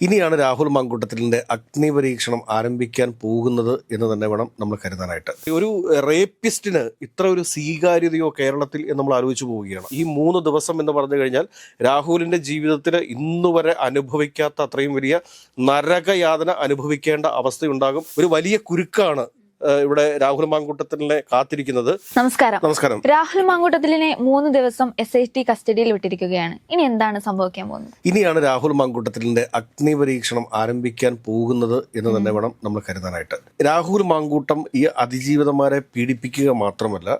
ഇനിയാണ് രാഹുൽ മാങ്കൂട്ടത്തിലിന്റെ അഗ്നി പരീക്ഷണം ആരംഭിക്കാൻ പോകുന്നത് എന്ന് തന്നെ വേണം നമ്മൾ കരുതാനായിട്ട്. ഒരു റേപ്പിസ്റ്റിന് ഇത്ര ഒരു സ്വീകാര്യതയോ കേരളത്തിൽ എന്ന് നമ്മൾ ആലോചിച്ചു പോവുകയാണ്. ഈ മൂന്ന് ദിവസം എന്ന് പറഞ്ഞു കഴിഞ്ഞാൽ രാഹുലിന്റെ ജീവിതത്തിൽ ഇന്നുവരെ അനുഭവിക്കാത്ത അത്രയും വലിയ നരകയാതന അനുഭവിക്കേണ്ട അവസ്ഥയുണ്ടാകും. ഒരു വലിയ കുരുക്കാണ് ഇവിടെ രാഹുൽ മാങ്കൂട്ടത്തിലെ കാത്തിരിക്കുന്നത്. നമസ്കാരം. നമസ്കാരം. രാഹുൽ മാങ്കൂട്ടത്തിലിനെ മൂന്ന് ദിവസം എസ് ഐ ടി കസ്റ്റഡിയിൽ വിട്ടിരിക്കുകയാണ്. ഇനി എന്താണ് സംഭവിക്കാൻ പോകുന്നത്? ഇനിയാണ് രാഹുൽ മാങ്കൂട്ടത്തിലിന്റെ അഗ്നി പരീക്ഷണം ആരംഭിക്കാൻ പോകുന്നത് എന്ന് തന്നെ വേണം നമ്മൾ കരുതാനായിട്ട്. രാഹുൽ മാങ്കൂട്ടം ഈ അതിജീവിതമാരെ പീഡിപ്പിക്കുക മാത്രമല്ല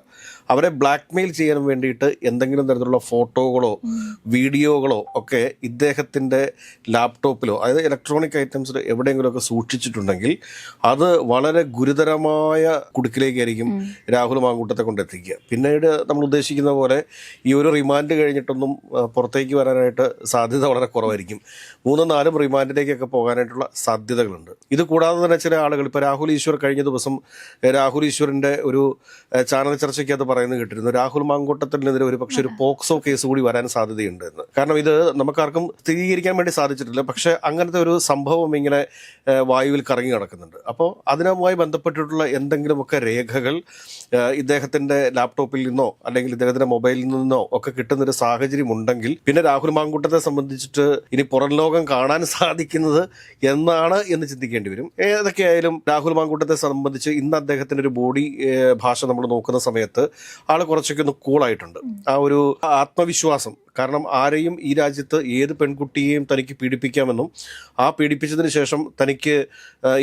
അവരെ ബ്ലാക്ക്മെയിൽ ചെയ്യാൻ വേണ്ടിയിട്ട് എന്തെങ്കിലും തരത്തിലുള്ള ഫോട്ടോകളോ വീഡിയോകളോ ഒക്കെ ഇദ്ദേഹത്തിന്റെ ലാപ്ടോപ്പിലോ അതായത് ഇലക്ട്രോണിക് ഐറ്റംസിലോ എവിടെയെങ്കിലുമൊക്കെ സൂക്ഷിച്ചിട്ടുണ്ടെങ്കിൽ അത് വളരെ ഗുരുതരമായ കുടുക്കിലേക്കായിരിക്കും രാഹുൽ മാങ്കൂട്ടത്തെ കൊണ്ടെത്തിക്കുക. പിന്നീട് നമ്മൾ ഉദ്ദേശിക്കുന്ന പോലെ ഈ ഒരു റിമാൻഡ് കഴിഞ്ഞിട്ടൊന്നും പുറത്തേക്ക് വരാനായിട്ട് സാധ്യത വളരെ കുറവായിരിക്കും. മൂന്നും നാലും റിമാൻഡിലേക്കൊക്കെ പോകാനായിട്ടുള്ള സാധ്യതകളുണ്ട്. ഇത് കൂടാതെ തന്നെ ചില ആളുകൾ ഇപ്പോൾ രാഹുൽ ഈശ്വർ കഴിഞ്ഞ ദിവസം രാഹുൽ ഈശ്വറിന്റെ ഒരു ചാനൽ ചർച്ചയ്ക്കകത്ത് പറയുന്നത് കേട്ടിരുന്നു. രാഹുൽ മാങ്കൂട്ടത്തിനെതിരെ ഒരു പക്ഷേ ഒരു പോക്സോ കേസ് കൂടി വരാൻ സാധ്യതയുണ്ട് എന്ന്. കാരണം ഇത് നമുക്കാർക്കും സ്ഥിരീകരിക്കാൻ വേണ്ടി സാധിച്ചിട്ടില്ല. പക്ഷേ അങ്ങനത്തെ ഒരു സംഭവം ഇങ്ങനെ വായുവിൽ കറങ്ങി നടക്കുന്നുണ്ട്. അപ്പോൾ അതിനുമായി ബന്ധപ്പെട്ടിട്ടുള്ള എന്തെങ്കിലുമൊക്കെ രേഖകൾ ഇദ്ദേഹത്തിന്റെ ലാപ്ടോപ്പിൽ നിന്നോ അല്ലെങ്കിൽ ഇദ്ദേഹത്തിന്റെ മൊബൈലിൽ നിന്നോ ഒക്കെ കിട്ടുന്ന ഒരു സാഹചര്യം ഉണ്ടെങ്കിൽ പിന്നെ രാഹുൽ മാങ്കൂട്ടത്തെ സംബന്ധിച്ചിട്ട് ഇനി പുറം ലോകം കാണാൻ സാധിക്കുന്നത് എന്നാണ് എന്ന് ചിന്തിക്കേണ്ടി വരും. ഏതൊക്കെയായാലും രാഹുൽ മാങ്കൂട്ടത്തെ സംബന്ധിച്ച് ഇന്ന് അദ്ദേഹത്തിന്റെ ഒരു ബോഡി ഭാഷ നമ്മൾ നോക്കുന്ന സമയത്ത് ആൾ കുറച്ചൊക്കെ ഒന്ന് കൂളായിട്ടുണ്ട്. ആ ഒരു ആത്മവിശ്വാസം കാരണം ആരെയും ഈ രാജ്യത്ത് ഏത് പെൺകുട്ടിയെയും തനിക്ക് പീഡിപ്പിക്കാമെന്നും ആ പീഡിപ്പിച്ചതിന് ശേഷം തനിക്ക്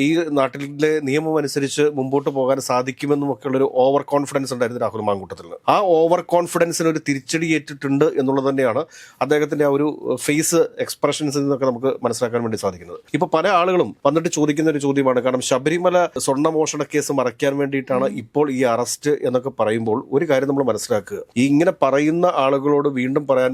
ഈ നാട്ടിലെ നിയമം അനുസരിച്ച് മുമ്പോട്ട് പോകാൻ സാധിക്കുമെന്നും ഒക്കെ ഒക്കെയുള്ളൊരു ഓവർ കോൺഫിഡൻസ് ഉണ്ടായിരുന്നു രാഹുൽ മാങ്കൂട്ടത്തിൽ. ആ ഓവർ കോൺഫിഡൻസിന് ഒരു തിരിച്ചടി ഏറ്റിട്ടുണ്ട് എന്നുള്ളത് തന്നെയാണ് അദ്ദേഹത്തിന്റെ ആ ഒരു ഫേസ് എക്സ്പ്രഷൻസിൽ നിന്നൊക്കെ നമുക്ക് മനസ്സിലാക്കാൻ വേണ്ടി സാധിക്കുന്നത്. ഇപ്പൊ പല ആളുകളും വന്നിട്ട് ചോദിക്കുന്ന ഒരു ചോദ്യമാണ് കാരണം ശബരിമല സ്വർണമോഷണ കേസ് മറയ്ക്കാൻ വേണ്ടിയിട്ടാണ് ഇപ്പോൾ ഈ അറസ്റ്റ് എന്നൊക്കെ പറയുമ്പോൾ ഒരു കാര്യം നമ്മൾ മനസ്സിലാക്കുക. ഈ ഇങ്ങനെ പറയുന്ന ആളുകളോട് വീണ്ടും പറയാൻ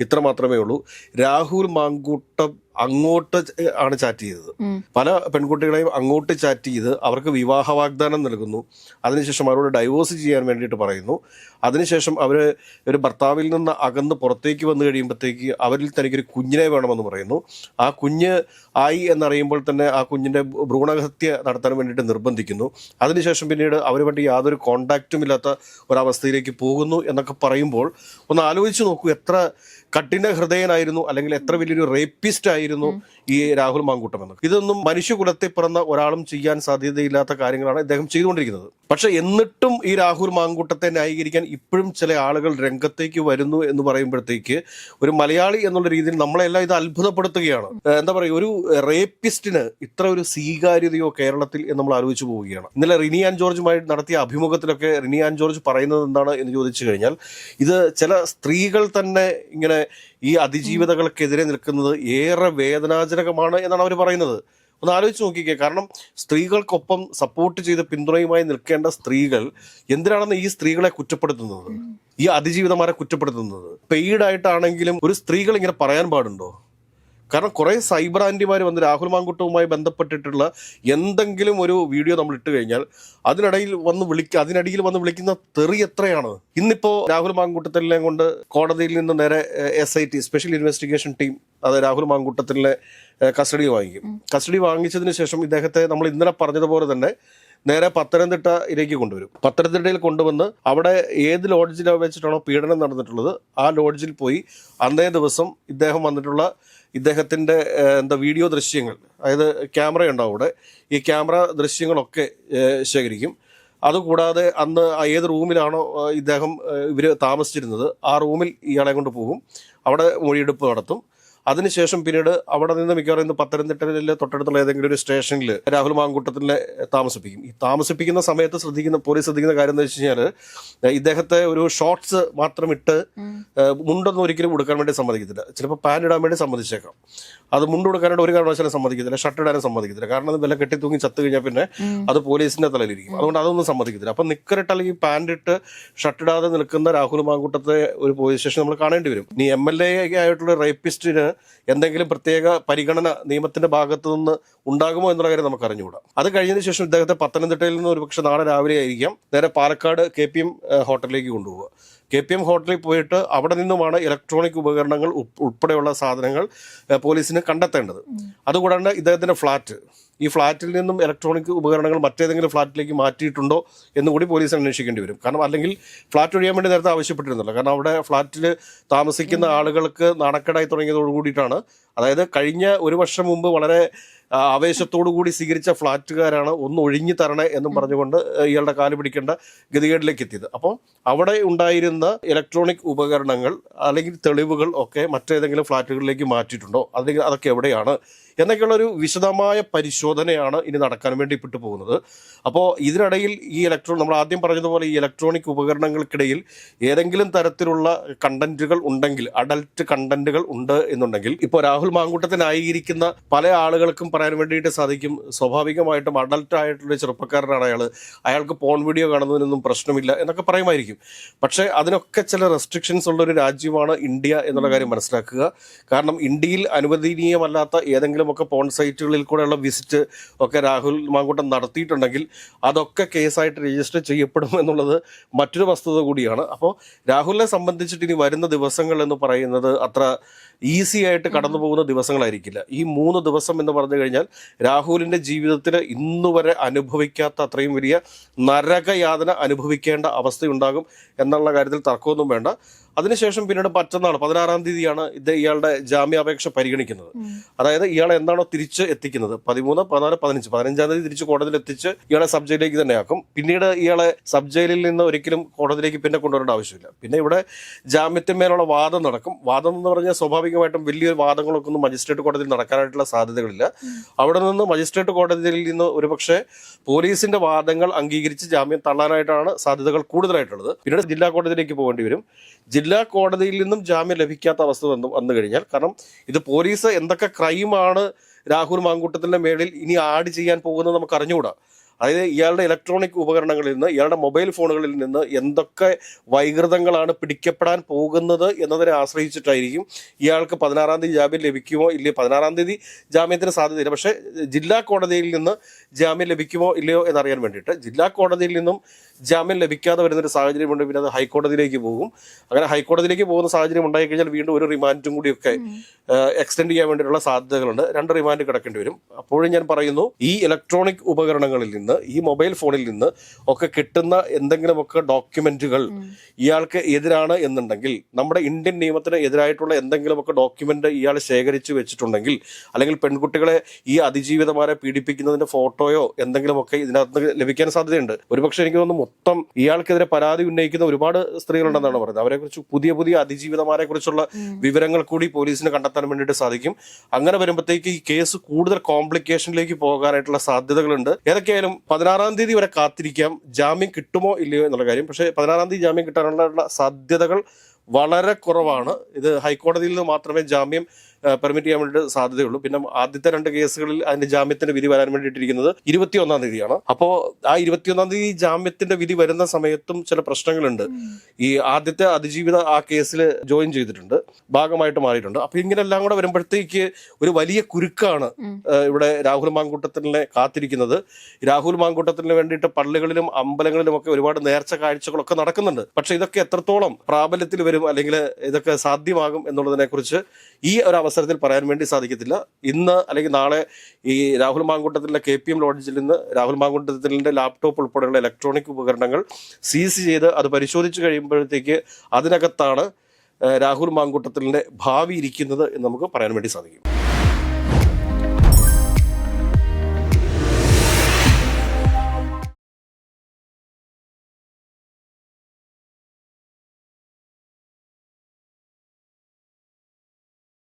ഇത്ര മാത്രമേ ഉള്ളൂ. രാഹുൽ മാങ്കൂട്ടം അങ്ങോട്ട് ആണ് ചാറ്റ് ചെയ്തത്. പല പെൺകുട്ടികളെയും അങ്ങോട്ട് ചാറ്റ് ചെയ്ത് അവർക്ക് വിവാഹ വാഗ്ദാനം നൽകുന്നു. അതിനുശേഷം അവരോട് ഡൈവോഴ്സ് ചെയ്യാൻ വേണ്ടിയിട്ട് പറയുന്നു. അതിനുശേഷം അവർ ഒരു ഭർത്താവിൽ നിന്ന് അകന്ന് പുറത്തേക്ക് വന്നു കഴിയുമ്പോഴത്തേക്ക് അവരിൽ തനിക്കൊരു കുഞ്ഞിനെ വേണമെന്ന് പറയുന്നു. ആ കുഞ്ഞ് ആയി എന്നറിയുമ്പോൾ തന്നെ ആ കുഞ്ഞിന്റെ ഭ്രൂണഹത്യ നടത്താൻ വേണ്ടിയിട്ട് നിർബന്ധിക്കുന്നു. അതിനുശേഷം പിന്നീട് അവരുമായിട്ട് യാതൊരു കോണ്ടാക്റ്റും ഇല്ലാത്ത ഒരവസ്ഥയിലേക്ക് പോകുന്നു എന്നൊക്കെ പറയുമ്പോൾ ഒന്ന് ആലോചിച്ച് നോക്കൂ എത്ര കഠിന ഹൃദയനായിരുന്നു അല്ലെങ്കിൽ എത്ര വലിയൊരു റേപ്പിസ്റ്റ് ആയിരുന്നു ഈ രാഹുൽ മാങ്കൂട്ടം എന്ന് ഇതൊന്നും മനുഷ്യകുലത്തെ പിറന്ന ഒരാളും ചെയ്യാൻ സാധ്യതയില്ലാത്ത കാര്യങ്ങളാണ് ഇദ്ദേഹം ചെയ്തുകൊണ്ടിരിക്കുന്നത്. പക്ഷെ എന്നിട്ടും ഈ രാഹുൽ മാങ്കൂട്ടത്തെ ന്യായീകരിക്കാൻ ഇപ്പോഴും ചില ആളുകൾ രംഗത്തേക്ക് വരുന്നു എന്ന് പറയുമ്പോഴത്തേക്ക് ഒരു മലയാളി എന്നുള്ള രീതിയിൽ നമ്മളെല്ലാം ഇത് അത്ഭുതപ്പെടുത്തുകയാണ്. എന്താ പറയുക ഒരു റേപ്പിസ്റ്റിന് ഇത്ര ഒരു സ്വീകാര്യതയോ കേരളത്തിൽ എന്ന് നമ്മൾ ആലോചിച്ചു പോവുകയാണ്. ഇന്നലെ റിനിയാൻ ജോർജുമായി നടത്തിയ അഭിമുഖത്തിലൊക്കെ റിനിയാൻ ജോർജ് പറയുന്നത് എന്താണ് എന്ന് ചോദിച്ചു കഴിഞ്ഞാൽ ഇത് ചില സ്ത്രീകൾ തന്നെ ഇങ്ങനെ ഈ അതിജീവിതകൾക്കെതിരെ നിൽക്കുന്നത് ഏറെ വേദനാജനകമാണ് എന്നാണ് അവർ പറയുന്നത്. ഒന്ന് ആലോചിച്ച് നോക്കിക്കേ. കാരണം സ്ത്രീകൾക്കൊപ്പം സപ്പോർട്ട് ചെയ്ത് പിന്തുണയുമായി നിൽക്കേണ്ട സ്ത്രീകൾ എന്തിനാണെന്ന് ഈ സ്ത്രീകളെ കുറ്റപ്പെടുത്തുന്നത്? ഈ അതിജീവിതമാരെ കുറ്റപ്പെടുത്തുന്നത്? പെയ്ഡ് ആയിട്ടാണെങ്കിലും ഒരു സ്ത്രീകൾ ഇങ്ങനെ പറയാൻ പാടുണ്ടോ? കാരണം കുറേ സൈബർ ആന്റിമാർ വന്ന് രാഹുൽ മാങ്കുട്ടവുമായി ബന്ധപ്പെട്ടിട്ടുള്ള എന്തെങ്കിലും ഒരു വീഡിയോ നമ്മൾ ഇട്ട് കഴിഞ്ഞാൽ അതിനിടയിൽ വന്ന് വിളിക്ക അതിനിടയിൽ വന്ന് വിളിക്കുന്ന തെറി എത്രയാണ്? ഇന്നിപ്പോൾ രാഹുൽ മാങ്കൂട്ടത്തിലെ കൊണ്ട് കോടതിയിൽ നിന്ന് നേരെ S I T special investigation team അത് രാഹുൽ മാങ്കൂട്ടത്തിലെ കസ്റ്റഡി വാങ്ങിക്കും. കസ്റ്റഡി വാങ്ങിച്ചതിന് ശേഷം ഇദ്ദേഹത്തെ നമ്മൾ ഇന്നലെ പറഞ്ഞതുപോലെ തന്നെ നേരെ പത്തനംതിട്ട ഇരയ്ക്ക് കൊണ്ടുവരും. പത്തനംതിട്ടയിൽ കൊണ്ടുവന്ന് അവിടെ ഏത് ലോഡ്ജിൽ വെച്ചിട്ടാണോ പീഡനം നടന്നിട്ടുള്ളത് ആ ലോഡ്ജിൽ പോയി അന്നേ ദിവസം ഇദ്ദേഹം വന്നിട്ടുള്ള ഇദ്ദേഹത്തിന്റെ എന്താ വീഡിയോ ദൃശ്യങ്ങൾ അതായത് ക്യാമറ ഉണ്ടാവും അവിടെ. ഈ ക്യാമറ ദൃശ്യങ്ങളൊക്കെ ശേഖരിക്കും. അതുകൂടാതെ അന്ന് ഏത് റൂമിലാണോ ഇദ്ദേഹം ഇവർ താമസിച്ചിരുന്നത് ആ റൂമിൽ ഇയാളെ കൊണ്ട് പോകും. അവിടെ മൊഴിയെടുപ്പ് നടത്തും. അതിനുശേഷം പിന്നീട് അവിടെ നിന്ന് മിക്കവാറും ഇന്ന് പത്തനംതിട്ടയിലെ തൊട്ടടുത്തുള്ള ഏതെങ്കിലും ഒരു സ്റ്റേഷനിൽ രാഹുൽ മാങ്കൂട്ടത്തിനെ താമസിപ്പിക്കും. ഈ താമസിപ്പിക്കുന്ന സമയത്ത് ശ്രദ്ധിക്കുന്ന പോലീസ് ശ്രദ്ധിക്കുന്ന കാര്യം എന്ന് വെച്ച് കഴിഞ്ഞാൽ ഇദ്ദേഹത്തെ ഒരു ഷോർട്സ് മാത്രം ഇട്ട് മുണ്ടൊന്നും ഒരിക്കലും ഉടുക്കാൻ വേണ്ടി സമ്മതിക്കത്തില്ല. ചിലപ്പോൾ പാൻ ഇടാൻ വേണ്ടി സമ്മതിച്ചേക്കാം. അത് മുണ്ട് കൊടുക്കാനായിട്ട് ഒരു കാരണവശാലും സമ്മതിക്കത്തില്ല ഷർട്ട് ഇടാനും സമ്മതിക്കത്തില്ല. കാരണം അത് വില കെട്ടി തൂങ്ങി ചത്തു കഴിഞ്ഞാൽ പിന്നെ അത് പോലീസിന്റെ തലയിലിരിക്കും. അതുകൊണ്ട് അതൊന്നും സമ്മതിക്കത്തില്ല. അപ്പം നിക്കറിട്ട് അല്ലെങ്കിൽ പാന്റ് ഇട്ട് ഷർട്ട് ഇടാതെ നിൽക്കുന്ന രാഹുൽ മാങ്കൂട്ടത്തെ ഒരു പോലീസ് സ്റ്റേഷൻ നമ്മൾ കാണേണ്ടി വരും. ഇനി എം എൽ എ ആയിട്ടുള്ള റേപ്പിസ്റ്റിന് എന്തെങ്കിലും പ്രത്യേക പരിഗണന നിയമത്തിന്റെ ഭാഗത്തു നിന്ന് ഉണ്ടാകുമോ എന്നുള്ള കാര്യം നമുക്ക് അറിഞ്ഞുകൂടാ. അത് കഴിഞ്ഞതിന് ശേഷം ഇദ്ദേഹത്തെ പത്തനംതിട്ടയിൽ നിന്ന് ഒരുപക്ഷെ നാളെ രാവിലെ ആയിരിക്കാം നേരെ പാലക്കാട് കെ പി എം ഹോട്ടലിലേക്ക് കൊണ്ടുപോവുക. കെ പി എം ഹോട്ടലിൽ പോയിട്ട് അവിടെ നിന്നുമാണ് ഇലക്ട്രോണിക് ഉപകരണങ്ങൾ ഉൾപ്പെടെയുള്ള സാധനങ്ങൾ പോലീസിന് കണ്ടെത്തേണ്ടത്. അതുകൂടാണ്ട് ഇദ്ദേഹത്തിന്റെ ഫ്ലാറ്റ് ഈ ഫ്ലാറ്റിൽ നിന്നും ഇലക്ട്രോണിക് ഉപകരണങ്ങൾ മറ്റേതെങ്കിലും ഫ്ലാറ്റിലേക്ക് മാറ്റിയിട്ടുണ്ടോ എന്ന് കൂടി പോലീസ് അന്വേഷിക്കേണ്ടി വരും. കാരണം അല്ലെങ്കിൽ ഫ്ലാറ്റ് ഒഴിയാൻ വേണ്ടി നേരത്തെ ആവശ്യപ്പെട്ടിരുന്നല്ലോ. കാരണം അവിടെ ഫ്ലാറ്റിൽ താമസിക്കുന്ന ആളുകൾക്ക് നാണക്കേടായി തുടങ്ങിയതോടു കൂടിയിട്ടാണ്. അതായത് കഴിഞ്ഞ ഒരു വർഷം മുമ്പ് വളരെ ആവേശത്തോടു കൂടി സ്വീകരിച്ച ഫ്ലാറ്റുകാരാണ് ഒന്ന് ഒഴിഞ്ഞു തരണേ എന്നും പറഞ്ഞുകൊണ്ട് ഇയാളുടെ കാൽ പിടിക്കേണ്ട ഗതികേടിലേക്ക് എത്തിയത്. അപ്പോൾ അവിടെ ഉണ്ടായിരുന്ന ഇലക്ട്രോണിക് ഉപകരണങ്ങൾ അല്ലെങ്കിൽ തെളിവുകൾ ഒക്കെ മറ്റേതെങ്കിലും ഫ്ലാറ്റുകളിലേക്ക് മാറ്റിയിട്ടുണ്ടോ? അല്ലെങ്കിൽ അതൊക്കെ എവിടെയാണ് എന്നൊക്കെയുള്ള ഒരു വിശദമായ പരിശോധനയാണ് ഇനി നടക്കാൻ വേണ്ടി ഇപ്പിട്ട് പോകുന്നത് അപ്പോൾ ഇതിനിടയിൽ ഈ ഇലക്ട്രോൺ നമ്മൾ ആദ്യം പറഞ്ഞതുപോലെ ഈ ഇലക്ട്രോണിക് ഉപകരണങ്ങൾക്കിടയിൽ ഏതെങ്കിലും തരത്തിലുള്ള കണ്ടന്റുകൾ ഉണ്ടെങ്കിൽ അഡൽട്ട് കണ്ടന്റുകൾ ഉണ്ട് എന്നുണ്ടെങ്കിൽ ഇപ്പോൾ രാഹുൽ മാങ്കൂട്ടത്തിനായിരിക്കുന്ന പല ആളുകൾക്കും പറയാൻ വേണ്ടിയിട്ട് സാധിക്കും. സ്വാഭാവികമായിട്ടും അഡൽട്ട് ആയിട്ടുള്ള ചെറുപ്പക്കാരനാണ് അയാൾ അയാൾക്ക് പോൺ വീഡിയോ കാണുന്നതിനൊന്നും പ്രശ്നമില്ല എന്നൊക്കെ പറയുമായിരിക്കും. പക്ഷേ അതിനൊക്കെ ചില റെസ്ട്രിക്ഷൻസ് ഉള്ള ഒരു രാജ്യമാണ് ഇന്ത്യ എന്നുള്ള കാര്യം മനസ്സിലാക്കുക. കാരണം ഇന്ത്യയിൽ അനുവദനീയമല്ലാത്ത ഏതെങ്കിലുമൊക്കെ പോൺ സൈറ്റുകളിൽ കൂടെയുള്ള വിസിറ്റ് ഒക്കെ രാഹുൽ മാങ്കൂട്ടം നടത്തിയിട്ടുണ്ടെങ്കിൽ അതൊക്കെ കേസായിട്ട് രജിസ്റ്റർ ചെയ്യപ്പെടും എന്നുള്ളത് മറ്റൊരു വസ്തുത കൂടിയാണ്. അപ്പോൾ രാഹുലിനെ സംബന്ധിച്ചിട്ട് ഇനി വരുന്ന ദിവസങ്ങൾ എന്ന് പറയുന്നത് അത്ര ഈസി ആയിട്ട് കടന്നു പോകുന്ന ദിവസങ്ങളായിരിക്കില്ല. ഈ മൂന്ന് ദിവസം എന്ന് പറഞ്ഞു കഴിഞ്ഞാൽ രാഹുലിന്റെ ജീവിതത്തിൽ ഇന്നുവരെ അനുഭവിക്കാത്ത അത്രയും വലിയ നരകയാതന അനുഭവിക്കേണ്ട അവസ്ഥയുണ്ടാകും എന്നുള്ള കാര്യത്തിൽ തർക്കമൊന്നും വേണ്ട. അതിനുശേഷം പിന്നീട് മറ്റന്നാൾ പതിനാറാം തീയതിയാണ് ഇത് ഇയാളുടെ ജാമ്യാപേക്ഷ പരിഗണിക്കുന്നത്. അതായത് ഇയാളെ എന്താണോ തിരിച്ച് എത്തിക്കുന്നത്. പതിമൂന്ന് പതിനാല് പതിനഞ്ച്. പതിനഞ്ചാം തീയതി തിരിച്ച് കോടതിയിൽ എത്തിച്ച് ഇയാളെ സബ് ജയിലിലേക്ക് തന്നെ ആക്കും പിന്നീട് ഇയാളെ സബ് ജയിലിൽ നിന്ന് ഒരിക്കലും കോടതിയിലേക്ക് പിന്നെ കൊണ്ടുവരേണ്ട ആവശ്യമില്ല. പിന്നെ ഇവിടെ ജാമ്യത്തിന്മേലുള്ള വാദം നടക്കും. വാദം എന്ന് പറഞ്ഞാൽ സ്വാഭാവികമായിട്ടും വലിയ വാദങ്ങളൊക്കെ ഒന്നും മജിസ്ട്രേറ്റ് കോടതിയിൽ നടക്കാനായിട്ടുള്ള സാധ്യതകളില്ല. അവിടെ നിന്ന് മജിസ്ട്രേറ്റ് കോടതിയിൽ നിന്ന് ഒരുപക്ഷെ പോലീസിന്റെ വാദങ്ങൾ അംഗീകരിച്ച് ജാമ്യം തള്ളാനായിട്ടാണ് സാധ്യതകൾ കൂടുതലായിട്ടുള്ളത്. പിന്നീട് ജില്ലാ കോടതിയിലേക്ക് പോകേണ്ടി വരും. ജില്ലാ കോടതിയിൽ നിന്നും ജാമ്യം ലഭിക്കാത്ത അവസ്ഥ വന്നു വന്നു കഴിഞ്ഞാൽ കാരണം ഇത് പോലീസ് എന്തൊക്കെ ക്രൈമാണ് രാഹുൽ മാങ്കൂട്ടത്തിന്റെ മേളിൽ ഇനി ആഡ് ചെയ്യാൻ പോകുന്നത് നമുക്ക് അറിഞ്ഞുകൂടാ അതായത് ഇയാളുടെ ഇലക്ട്രോണിക് ഉപകരണങ്ങളിൽ നിന്ന് ഇയാളുടെ മൊബൈൽ ഫോണുകളിൽ നിന്ന് എന്തൊക്കെ വൈകൃതങ്ങളാണ് പിടിക്കപ്പെടാൻ പോകുന്നത് എന്നതിനെ ആശ്രയിച്ചിട്ടായിരിക്കും ഇയാൾക്ക് പതിനാറാം തീയതി ജാമ്യം ലഭിക്കുമോ ഇല്ലയോ? പതിനാറാം തീയതി ജാമ്യത്തിന് സാധ്യതയില്ല. പക്ഷേ ജില്ലാ കോടതിയിൽ നിന്ന് ജാമ്യം ലഭിക്കുമോ ഇല്ലയോ എന്നറിയാൻ വേണ്ടിയിട്ട് ജില്ലാ കോടതിയിൽ നിന്നും ജാമ്യം ലഭിക്കാതെ വരുന്നൊരു സാഹചര്യമുണ്ട്. പിന്നെ അത് ഹൈക്കോടതിയിലേക്ക് പോകും. അങ്ങനെ ഹൈക്കോടതിയിലേക്ക് പോകുന്ന സാഹചര്യം ഉണ്ടായി കഴിഞ്ഞാൽ വീണ്ടും ഒരു റിമാൻഡും കൂടിയൊക്കെ എക്സ്റ്റെൻഡ് ചെയ്യാൻ വേണ്ടിയിട്ടുള്ള സാധ്യതകളുണ്ട്. രണ്ട് റിമാൻഡ് കിടക്കേണ്ടി വരും. അപ്പോഴും ഞാൻ പറയുന്നു ഈ ഇലക്ട്രോണിക് ഉപകരണങ്ങളിൽ നിന്ന് ഈ മൊബൈൽ ഫോണിൽ നിന്ന് ഒക്കെ കിട്ടുന്ന എന്തെങ്കിലുമൊക്കെ ഡോക്യുമെന്റുകൾ ഇയാൾക്ക് എതിരാണ് എന്നുണ്ടെങ്കിൽ നമ്മുടെ ഇന്ത്യൻ നിയമത്തിന് എതിരായിട്ടുള്ള എന്തെങ്കിലുമൊക്കെ ഡോക്യുമെന്റ് ഇയാൾ ശേഖരിച്ചു വെച്ചിട്ടുണ്ടെങ്കിൽ അല്ലെങ്കിൽ പെൺകുട്ടികളെ ഈ അതിജീവിതമാരെ പീഡിപ്പിക്കുന്നതിന്റെ ഫോട്ടോയോ എന്തെങ്കിലുമൊക്കെ ഇതിനകത്ത് ലഭിക്കാൻ സാധ്യതയുണ്ട്. ഒരുപക്ഷെ എനിക്ക് തോന്നുന്നു മൊത്തം ഇയാൾക്കെതിരെ പരാതി ഉന്നയിക്കുന്ന ഒരുപാട് സ്ത്രീകളുണ്ടെന്നാണ് പറയുന്നത്. അവരെ കുറിച്ച് പുതിയ പുതിയ അതിജീവിതമാരെ കുറിച്ചുള്ള വിവരങ്ങൾ കൂടി പോലീസിന് കണ്ടെത്താൻ വേണ്ടിയിട്ട് സാധിക്കും. അങ്ങനെ വരുമ്പോഴത്തേക്ക് ഈ കേസ് കൂടുതൽ കോംപ്ലിക്കേഷനിലേക്ക് പോകാനായിട്ടുള്ള സാധ്യതകളുണ്ട്. ഏതൊക്കെയായാലും പതിനാറാം തീയതി വരെ കാത്തിരിക്കാം. ജാമ്യം കിട്ടുമോ ഇല്ലയോ എന്നുള്ള കാര്യം. പക്ഷേ പതിനാറാം തീയതി ജാമ്യം കിട്ടാനുള്ള സാധ്യതകൾ വളരെ കുറവാണ്. ഇത് ഹൈക്കോടതിയിൽ നിന്ന് മാത്രമേ ജാമ്യം പെർമിറ്റ് ചെയ്യാൻ വേണ്ടിയിട്ട് സാധ്യതയുള്ളൂ. പിന്നെ ആദ്യത്തെ രണ്ട് കേസുകളിൽ അതിന്റെ ജാമ്യത്തിന്റെ വിധി വരാൻ വേണ്ടിയിട്ടിരിക്കുന്നത് ഇരുപത്തിയൊന്നാം തീയതിയാണ്. അപ്പോൾ ആ ഇരുപത്തിയൊന്നാം തീയതി ജാമ്യത്തിന്റെ വിധി വരുന്ന സമയത്തും ചില പ്രശ്നങ്ങളുണ്ട്. ഈ ആദ്യത്തെ അതിജീവിത ആ കേസിൽ ജോയിൻ ചെയ്തിട്ടുണ്ട്. ഭാഗമായിട്ട് മാറിയിട്ടുണ്ട്. അപ്പൊ ഇങ്ങനെല്ലാം കൂടെ വരുമ്പോഴത്തേക്ക് ഒരു വലിയ കുരുക്കാണ് ഇവിടെ രാഹുൽ മാങ്കൂട്ടത്തിനെ കാത്തിരിക്കുന്നത്. രാഹുൽ മാങ്കൂട്ടത്തിന് വേണ്ടിയിട്ട് പള്ളികളിലും അമ്പലങ്ങളിലും ഒക്കെ ഒരുപാട് നേർച്ച കാഴ്ചകളൊക്കെ നടക്കുന്നുണ്ട്. പക്ഷെ ഇതൊക്കെ എത്രത്തോളം പ്രാബല്യത്തിൽ വരും അല്ലെങ്കിൽ ഇതൊക്കെ സാധ്യമാകും എന്നുള്ളതിനെ കുറിച്ച് ഈ ഒരു അവസരത്തിൽ പറയാൻ വേണ്ടി സാധിക്കത്തില്ല. ഇന്ന് അല്ലെങ്കിൽ നാളെ ഈ രാഹുൽ മാങ്കൂട്ടത്തിലെ കെ പി എം ലോഡ്ജിൽ നിന്ന് രാഹുൽ മാങ്കൂട്ടത്തിന്റെ ലാപ്ടോപ്പ് ഉൾപ്പെടെയുള്ള ഇലക്ട്രോണിക് ഉപകരണങ്ങൾ സീസ് ചെയ്ത് അത് പരിശോധിച്ച് കഴിയുമ്പോഴത്തേക്ക് അതിനകത്താണ് രാഹുൽ മാങ്കൂട്ടത്തിന്റെ ഭാവി ഇരിക്കുന്നത് എന്ന് നമുക്ക് പറയാൻ വേണ്ടി സാധിക്കും.